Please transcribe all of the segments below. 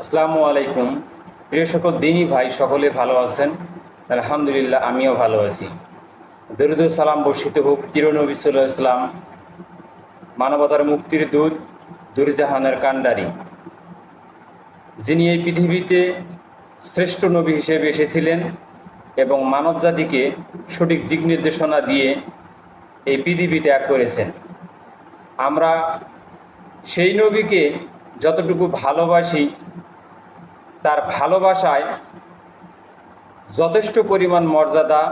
আসসালামু আলাইকুম। প্রিয় সকল দিনই ভাই, সকলে ভালো আছেন? আলহামদুলিল্লাহ, আমিও ভালো আছি। দরুদ সালাম বর্ষিত হোক কিরণবী ইসলাম মানবতার মুক্তির দূত, দুরজাহানের কাণ্ডারি। যিনি এই পৃথিবীতে শ্রেষ্ঠ নবী হিসেবে এসেছিলেন এবং মানব জাতিকে সঠিক দিক নির্দেশনা দিয়ে এই পৃথিবী ত্যাগ করেছেন। আমরা সেই নবীকে যতটুকু ভালোবাসি তার ভালোবাসায় যথেষ্ট পরিমাণ মর্যাদা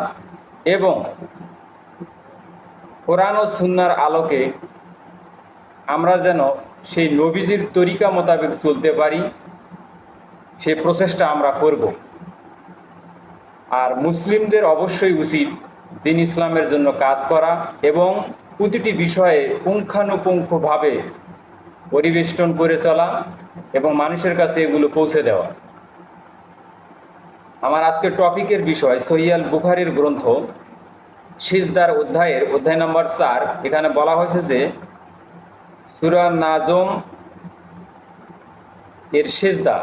এবং কোরআন ও সুন্নার আলোকে আমরা যেন সেই নবীজির তরিকা মোতাবেক চলতে পারি সেই প্রচেষ্টা আমরা করব। আর মুসলিমদের অবশ্যই উচিত দিন ইসলামের জন্য কাজ করা এবং প্রতিটি বিষয়ে পুঙ্খানুপুঙ্খভাবে পরিবেষ্টন করে চলা এবং মানুষের কাছে এগুলো পৌঁছে দেওয়া। আমার আজকের টপিকের বিষয় সহিয়াল বুখারির গ্রন্থ, সিজদার অধ্যায়ের, অধ্যায় নম্বর চার। এখানে বলা হয়েছে যে, সুরা নাজম এর সেজদা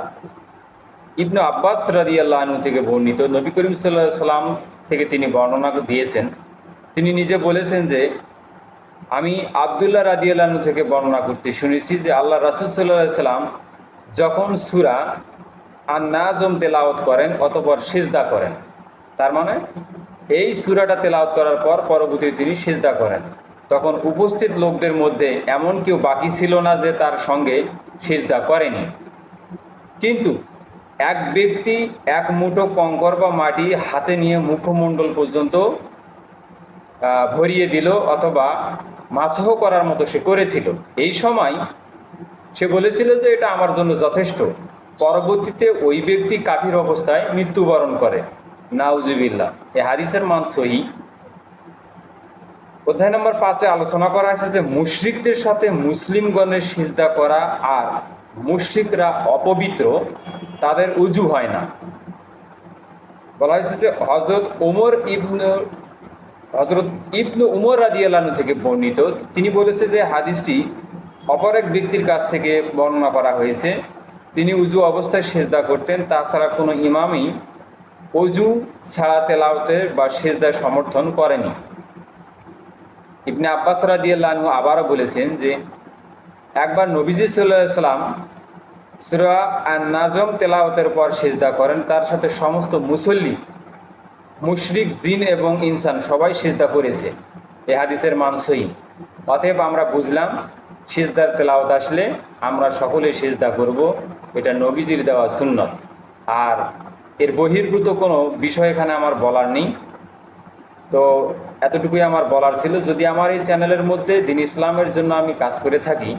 ইবনু আব্বাস রাদি আল্লাহ থেকে বর্ণিত। নবী করিম সাল্লাহ সাল্লাম থেকে তিনি বর্ণনা দিয়েছেন। তিনি নিজে বলেছেন যে, আমি আবদুল্লাহ রাদি আল্লাহনু থেকে বর্ণনা করতে শুনেছি যে, আল্লাহ রাসুল সাল্লাহ সাল্লাম যখন সুরা আর নাজম তেলাওত করেন অতপর সেজদা করেন। তার মানে এই সুরাটা তেলাওত করার পর পরবর্তী তিনি সেজদা করেন। তখন উপস্থিত লোকদের মধ্যে এমন কেউ বাকি ছিল না যে তার সঙ্গে সেজদা করেনি। কিন্তু এক ব্যক্তি এক মুঠো কঙ্কর বা মাটি হাতে নিয়ে মুখমণ্ডল পর্যন্ত ভরিয়ে দিল অথবা মাছহ করার মতো সে করেছিল। এই সময় সে বলেছিল যে এটা আমার জন্য যথেষ্ট। পরবর্তীতে ওই ব্যক্তি কাফির অবস্থায় মৃত্যুবরণ করে। নাউজুবিল্লাহ। এ হাদিসের মান সহি। অধ্যায় নম্বর পাঁচে আলোচনা করা হয়েছে যে, মুশরিকদের সাথে মুসলিমগণের সিজদা করা আর মুশরিকরা অপবিত্র, তাদের উজু হয় না। বলা হয়েছে যে হজরত ওমর ইবনু হজরত ইবনু উমর রাদিয়ালানু থেকে বর্ণিত। তিনি বলেছে যে, হাদিসটি অপর এক ব্যক্তির কাছ থেকে বর্ণনা করা হয়েছে। তিনি উজু অবস্থায় সেজদা করতেন, তাছাড়া কোনো ইমামই অজু ছাড়া তেলাওতের বা সেজদায় সমর্থন করেনি। ইবনে আব্বাস রাদিয়াল্লাহু আবারও বলেছেন যে, একবার নবীজি সাল্লাম সুরা আর নাজম তেলাওতের পর সেজদা করেন, তার সাথে সমস্ত মুসল্লি, মুশরিক, জিন এবং ইনসান সবাই সেজদা করেছে। এ হাদিসের মান সই অতএব আমরা বুঝলাম সিজদার তেলাওত আসলে আমরা সকলে সিজদা করব, এটা নবীজির দেওয়া সুন্নত। আর এর বহির্ভূত কোনো বিষয় এখানে আমার বলার নেই। তো এতটুকুই আমার বলার ছিল। যদি আমার এই চ্যানেলের মধ্যে দিন ইসলামের জন্য আমি কাজ করে থাকি,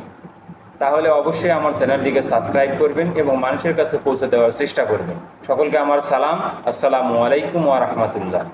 তাহলে অবশ্যই আমার চ্যানেলটিকে সাবস্ক্রাইব করবেন এবং মানুষের কাছে পৌঁছে দেওয়ার চেষ্টা করবেন। সকলকে আমার সালাম। আসসালামু আলাইকুম ওয়া রাহমাতুল্লাহ।